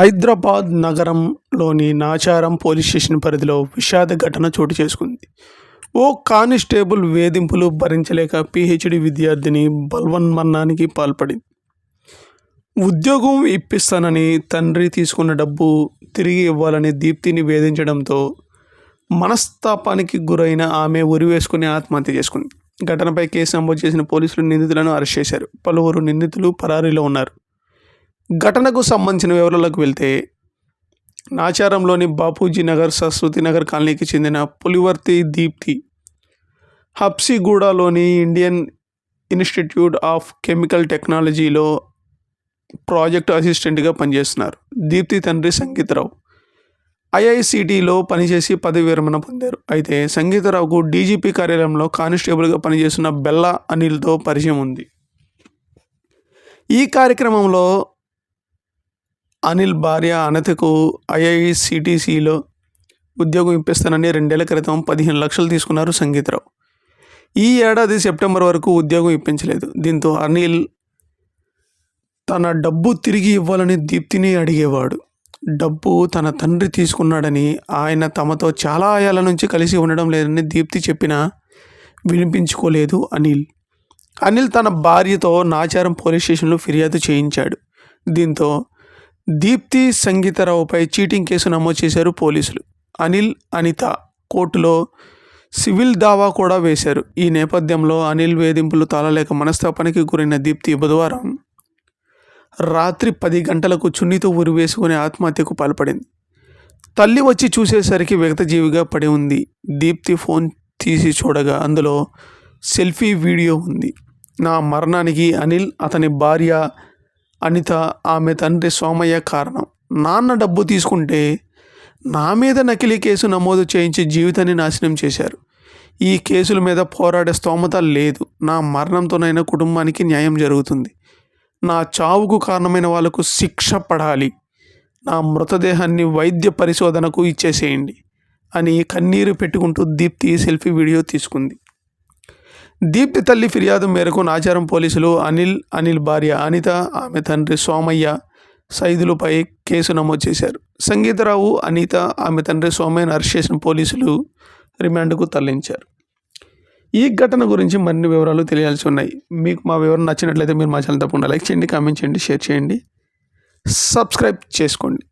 హైదరాబాద్ నగరంలోని Nacharam police station పరిధిలో విషాద ఘటన చోటు చేసుకుంది. ఓ కానిస్టేబుల్ వేధింపులు భరించలేక పిహెచ్డి విద్యార్థిని బలవన్మరణానికి పాల్పడింది. ఉద్యోగం ఇప్పిస్తానని తండ్రి తీసుకున్న డబ్బు తిరిగి ఇవ్వాలని దీప్తిని వేధించడంతో మనస్తాపానికి గురైన ఆమె ఉరివేసుకుని ఆత్మహత్య చేసుకుంది. ఘటనపై కేసు నమోదు చేసిన పోలీసులు నిందితులను అరెస్ట్ చేశారు. పలువురు నిందితులు పరారీలో ఉన్నారు. ఘటనకు సంబంధించిన వివరాలకు వెళ్తే నాచారంలోని బాపూజీ నగర్ సరస్వతి నగర్ కాలనీకి చెందిన పులివర్తి దీప్తి హప్సిగూడలోని ఇండియన్ ఇన్స్టిట్యూట్ ఆఫ్ కెమికల్ టెక్నాలజీలో ప్రాజెక్ట్ అసిస్టెంట్గా పనిచేస్తున్నారు. దీప్తి తండ్రి సంగీతరావు. ఐఐసిటిలో పనిచేసి పదవి విరమణ పొందారు. అయితే సంగీతరావుకు డీజీపీ కార్యాలయంలో కానిస్టేబుల్గా పనిచేస్తున్న బెల్లా అనిల్తో పరిచయం ఉంది. ఈ కార్యక్రమంలో అనిల్ భార్య అనితకు ఐఐసిటిసిలో ఉద్యోగం ఇప్పిస్తానని రెండేళ్ళ క్రితం పదిహేను లక్షలు తీసుకున్నారు సంగీతరావు. ఈ ఏడాది సెప్టెంబర్ వరకు ఉద్యోగం ఇప్పించలేదు. దీంతో అనిల్ తన డబ్బు తిరిగి ఇవ్వాలని దీప్తిని అడిగేవాడు. డబ్బు తన తండ్రి తీసుకున్నాడని ఆయన తమతో చాలా ఆయాల నుంచి కలిసి ఉండడం లేదని దీప్తి చెప్పినా వినిపించుకోలేదు అనిల్. అనిల్ తన భార్యతో నాచారం పోలీస్ స్టేషన్లో ఫిర్యాదు చేయించాడు. దీంతో దీప్తి సంగీతరావుపై చీటింగ్ కేసు నమోదు చేశారు పోలీసులు. అనిల్ అనిత కోర్టులో సివిల్ దావా కూడా వేశారు. ఈ నేపథ్యంలో అనిల్ వేధింపులు తాళలేక మనస్తాపానికి గురైన దీప్తి బుధవారం రాత్రి పది గంటలకు చున్నీతో ఉరివేసుకుని ఆత్మహత్యకు పాల్పడింది. తల్లి వచ్చి చూసేసరికి వ్యక్తజీవిగా పడి ఉంది. దీప్తి ఫోన్ తీసి చూడగా అందులో సెల్ఫీ వీడియో ఉంది. నా మరణానికి అనిల్ అతని భార్య అనిత ఆమె తండ్రి సోమయ్య కారణం. నాన్న డబ్బు తీసుకుంటే నా మీద నకిలీ కేసు నమోదు చేయించి జీవితాన్ని నాశనం చేశారు. ఈ కేసుల మీద పోరాడే స్తోమత లేదు. నా మరణంతోనైనా కుటుంబానికి న్యాయం జరుగుతుంది. నా చావుకు కారణమైన వాళ్ళకు శిక్ష పడాలి. నా మృతదేహాన్ని వైద్య పరిశోధనకు ఇచ్చేసేయండి అని కన్నీరు పెట్టుకుంటూ దీప్తి సెల్ఫీ వీడియో తీసుకుంది. దీప్తి తల్లి ఫిర్యాదు మేరకు నాచారం పోలీసులు అనిల్ అనిల్ భార్య అనిత ఆమె తండ్రి సోమయ్య సైదులపై కేసు నమోదు చేశారు. సంగీతరావు అనిత ఆమె తండ్రి సోమయ్యను అరెస్ట్ చేసిన పోలీసులు రిమాండ్కు తరలించారు. ఈ ఘటన గురించి మరిన్ని వివరాలు తెలియాల్సి ఉన్నాయి. మీకు మా వివరణ నచ్చినట్లయితే మీరు మా ఛానల్ తప్పకుండా లైక్ చేయండి కామెంట్ చేయండి షేర్ చేయండి. సబ్స్క్రైబ్ చేసుకోండి.